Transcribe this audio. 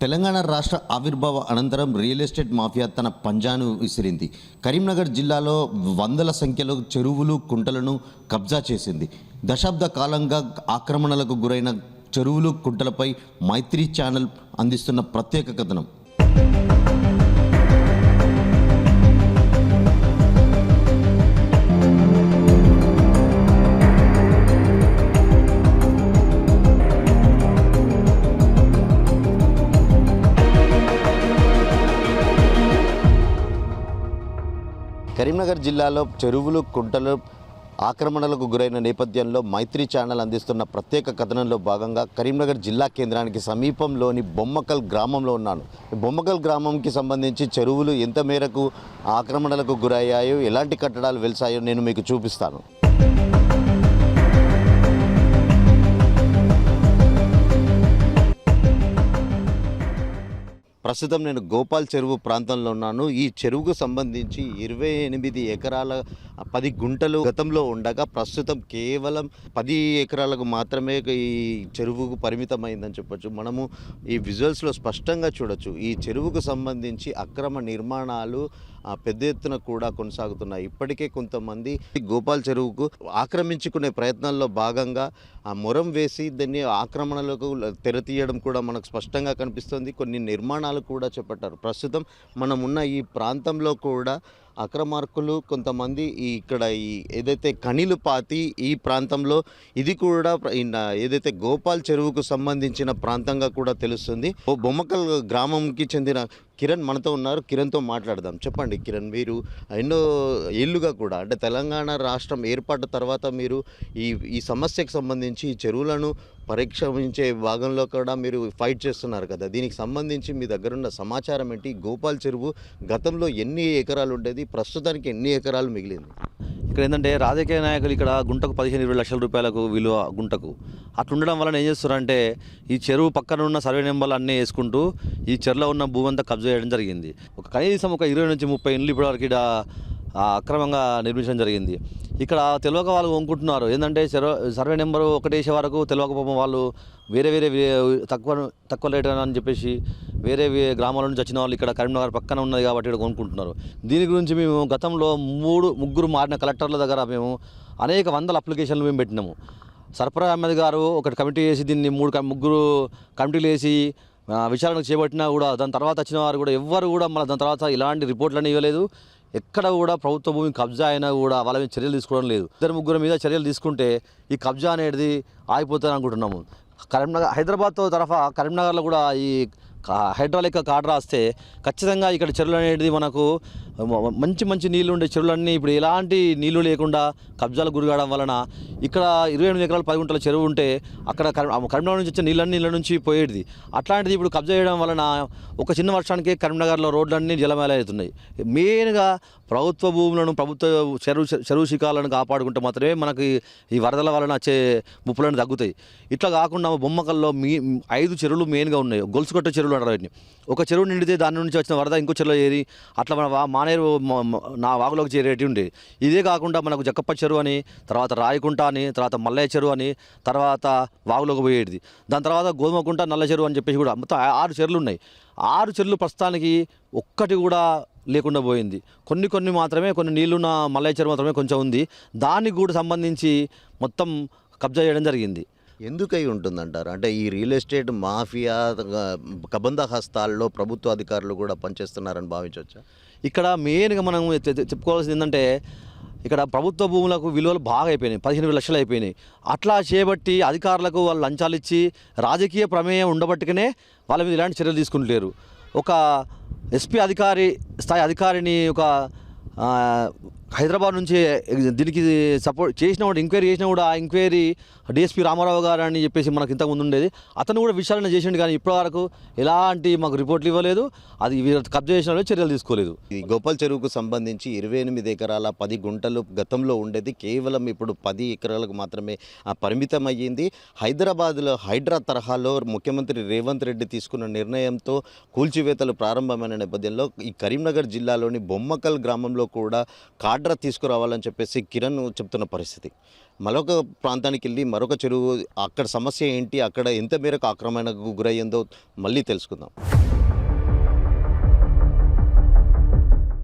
తెలంగాణ రాష్ట్ర ఆవిర్భావ అనంతరం రియల్ ఎస్టేట్ మాఫియా తన పంజాను విసిరింది. కరీంనగర్ జిల్లాలో వందల సంఖ్యలో చెరువులు కుంటలను కబ్జా చేసింది. దశాబ్ద కాలంగా ఆక్రమణలకు గురైన చెరువులు కుంటలపై మైత్రి ఛానల్ అందిస్తున్న ప్రత్యేక కథనం. కరీంనగర్ జిల్లాలో చెరువులు కుంటలు ఆక్రమణలకు గురైన నేపథ్యంలో మైత్రి ఛానల్ అందిస్తున్న ప్రత్యేక కథనంలో భాగంగా కరీంనగర్ జిల్లా కేంద్రానికి సమీపంలోని బొమ్మకల్ గ్రామంలో ఉన్నాను. బొమ్మకల్ గ్రామంకి సంబంధించి చెరువులు ఎంత మేరకు ఆక్రమణలకు గురయ్యాయో ఎలాంటి కట్టడాలు వెలిసాయో నేను మీకు చూపిస్తాను. ప్రస్తుతం నేను గోపాల్ చెరువు ప్రాంతంలో ఉన్నాను. ఈ చెరువుకు సంబంధించి ఇరవై ఎనిమిది ఎకరాల పది గుంటలు గతంలో ఉండగా ప్రస్తుతం కేవలం పది ఎకరాలకు మాత్రమే ఈ చెరువుకు పరిమితమైందని చెప్పొచ్చు. మనము ఈ విజువల్స్లో స్పష్టంగా చూడొచ్చు. ఈ చెరువుకు సంబంధించి అక్రమ నిర్మాణాలు పెద్ద ఎత్తున కూడా కొనసాగుతున్నాయి. ఇప్పటికే కొంతమంది గోపాల్ చెరువుకు ఆక్రమించుకునే ప్రయత్నాల్లో భాగంగా ఆ మొరం వేసి దాన్ని ఆక్రమణలకు తెరతీయడం కూడా మనకు స్పష్టంగా కనిపిస్తుంది. కొన్ని నిర్మాణాలు కూడా చేపట్టారు. ప్రస్తుతం మనం ఉన్న ఈ ప్రాంతంలో కూడా అక్రమార్కులు కొంతమంది ఈ ఇక్కడ ఈ ఏదైతే కణిలు పాతి ఈ ప్రాంతంలో ఇది కూడా ఏదైతే గోపాల్ చెరువుకు సంబంధించిన ప్రాంతంగా కూడా తెలుస్తుంది. ఓ బొమ్మకల్ గ్రామంకి చెందిన కిరణ్ మనతో ఉన్నారు. కిరణ్తో మాట్లాడదాం. చెప్పండి కిరణ్ మీరు ఎన్నో ఏళ్ళుగా కూడా అంటే తెలంగాణ రాష్ట్రం ఏర్పాటు తర్వాత మీరు ఈ ఈ సమస్యకు సంబంధించి ఈ చెరువులను పరీక్షించే భాగంలో కూడా మీరు ఫైట్ చేస్తున్నారు కదా. దీనికి సంబంధించి మీ దగ్గరున్న సమాచారం ఏంటి? గోపాల్ చెరువు గతంలో ఎన్ని ఎకరాలు ఉండేది? ప్రస్తుతానికి ఎన్ని ఎకరాలు మిగిలింది? ఇక్కడ ఏంటంటే రాజకీయ నాయకులు ఇక్కడ గుంటకు పదిహేను ఇరవై లక్షల రూపాయలకు విలువ గుంటకు. అట్లుండడం వలన ఏం చేస్తున్నారంటే ఈ చెరువు పక్కన ఉన్న సర్వే నెంబర్లు అన్నీ వేసుకుంటూ ఈ చెరువులో ఉన్న భూమి అంతా కబ్జా చేయడం జరిగింది. ఒక కనీసం ఒక ఇరవై నుంచి ముప్పై ఇండ్లు ఇప్పటివరకు ఇక్కడ అక్రమంగా నిర్మించడం జరిగింది. ఇక్కడ తెలియక వాళ్ళు కొనుక్కుంటున్నారు ఏంటంటే సర్వ సర్వే నెంబరు ఒకటేసే వరకు వరకు తెలియకపోవడం వాళ్ళు వేరే వేరే తక్కువ తక్కువ రేట్ అని చెప్పేసి వేరే గ్రామాల నుంచి వచ్చిన వాళ్ళు ఇక్కడ కరీంనగర్ పక్కన ఉన్నది కాబట్టి ఇక్కడ కొనుక్కుంటున్నారు. దీని గురించి మేము గతంలో మూడు ముగ్గురు మారిన కలెక్టర్ల దగ్గర మేము అనేక వందల అప్లికేషన్లు మేము పెట్టినాము. సర్ఫరా అహ్మద్ గారు ఒకటి కమిటీ వేసి దీన్ని మూడు ముగ్గురు కమిటీలు వేసి విచారణ చేపట్టినా కూడా దాని తర్వాత వచ్చిన వారు కూడా ఎవ్వరు కూడా మళ్ళీ దాని తర్వాత ఇలాంటి రిపోర్ట్లను ఇవ్వలేదు. ఎక్కడ కూడా ప్రభుత్వ భూమి కబ్జా అయినా కూడా వాళ్ళ మీద చర్యలు తీసుకోవడం లేదు. ఇద్దరు ముగ్గురు మీద చర్యలు తీసుకుంటే ఈ కబ్జా అనేది ఆగిపోతుంది అనుకుంటున్నాము కరీంనగర్ హైదరాబాద్తో తరఫా కరీంనగర్లో కూడా ఈ హైడ్రాలిక్ కార్డ్ రాస్తే ఖచ్చితంగా ఇక్కడ చెరువులు అనేది మనకు మంచి మంచి నీళ్ళు ఉండే చెరువులన్నీ ఇప్పుడు ఎలాంటి నీళ్ళు లేకుండా కబ్జాలు గురికావడం వలన ఇక్కడ ఇరవై ఎనిమిది ఎకరాలు పది గుంటల చెరువు ఉంటే అక్కడ కరీంనగర్ నుంచి వచ్చే నీళ్ళన్ని నీళ్ళ నుంచి పోయేది అట్లాంటిది ఇప్పుడు కబ్జా చేయడం వలన ఒక చిన్న వర్షానికి కరీంనగర్లో రోడ్లన్నీ జలమేలవుతున్నాయి. మెయిన్గా ప్రభుత్వ భూములను ప్రభుత్వ చెరువు చెరువు శిఖాలను కాపాడుకుంటే మాత్రమే మనకి ఈ వరదల వలన వచ్చే ముప్పులను తగ్గుతాయి. ఇట్లా కాకుండా బొమ్మకల్లో మీ ఐదు చెరువులు మెయిన్గా ఉన్నాయి. గొలుసుకొట్ట చెరువులు అంటారు వీటిని. ఒక చెరువు నిండితే దాని నుంచి వచ్చిన వరద ఇంకో చెరువులో చేరి అట్లా మన వా- మానేరు నా వాగులోకి చేరేటి ఉండేది ఇదే కాకుండా మనకు జక్కప్ప చెరువు అని తర్వాత రాయకుంట అని తర్వాత మల్లయ్య చెరువు అని తర్వాత వాగులోకి పోయేది దాని తర్వాత గోధుమకుంట నల్ల చెరువు అని చెప్పేసి కూడా మొత్తం ఆరు చెరువులు ఉన్నాయి. ఆరు చెరువులు ప్రస్తుతానికి ఒక్కటి కూడా లేకుండా పోయింది. కొన్ని కొన్ని మాత్రమే కొన్ని నీళ్ళున్న మల్లయ్య చెరువు మాత్రమే కొంచెం ఉంది. దానికి కూడా సంబంధించి మొత్తం కబ్జా చేయడం జరిగింది. ఎందుకై ఉంటుందంటారు? అంటే ఈ రియల్ ఎస్టేట్ మాఫియా కబంధ హస్తాల్లో ప్రభుత్వ అధికారులు కూడా పనిచేస్తున్నారని భావించవచ్చా? ఇక్కడ మెయిన్గా మనం చెప్పుకోవాల్సింది ఏంటంటే ఇక్కడ ప్రభుత్వ భూములకు విలువలు బాగా అయిపోయినాయి. పదిహేను లక్షలు అయిపోయినాయి. అట్లా చేయబట్టి అధికారులకు వాళ్ళు లంచాలు ఇచ్చి రాజకీయ ప్రమేయం ఉండబట్టుకనే వాళ్ళ మీద ఇలాంటి చర్యలు తీసుకుంటలేరు. ఒక ఎస్పీ అధికారి స్థాయి అధికారిని ఒక హైదరాబాద్ నుంచి దీనికి సపోర్ట్ చేసిన కూడా ఎంక్వైరీ చేసినా కూడా ఆ ఎంక్వైరీ డిఎస్పీ రామారావు గారు అని చెప్పేసి మనకు ఇంతకు ముందు ఉండేది. అతను కూడా విచారణ చేసిండు కానీ ఇప్పటివరకు ఎలాంటి మాకు రిపోర్ట్లు ఇవ్వలేదు. అది వీళ్ళు కబ్జా చేసిన చర్యలు తీసుకోలేదు. ఈ గోపాల్ చెరువుకు సంబంధించి ఇరవై ఎనిమిది ఎకరాల పది గుంటలు గతంలో ఉండేది. కేవలం ఇప్పుడు పది ఎకరాలకు మాత్రమే పరిమితం అయ్యింది హైదరాబాద్లో హైడ్రా తరహాలో ముఖ్యమంత్రి రేవంత్ రెడ్డి తీసుకున్న నిర్ణయంతో కూల్చివేతలు ప్రారంభమైన నేపథ్యంలో ఈ కరీంనగర్ జిల్లాలోని బొమ్మకల్ గ్రామంలో కూడా ఆర్డర్ తీసుకురావాలని చెప్పేసి కిరణ్ చెప్తున్న పరిస్థితి. మరొక ప్రాంతానికి వెళ్ళి మరొక చెరువు అక్కడ సమస్య ఏంటి అక్కడ ఎంత మేరకు ఆక్రమణకు గురయ్యిందో మళ్ళీ తెలుసుకుందాం.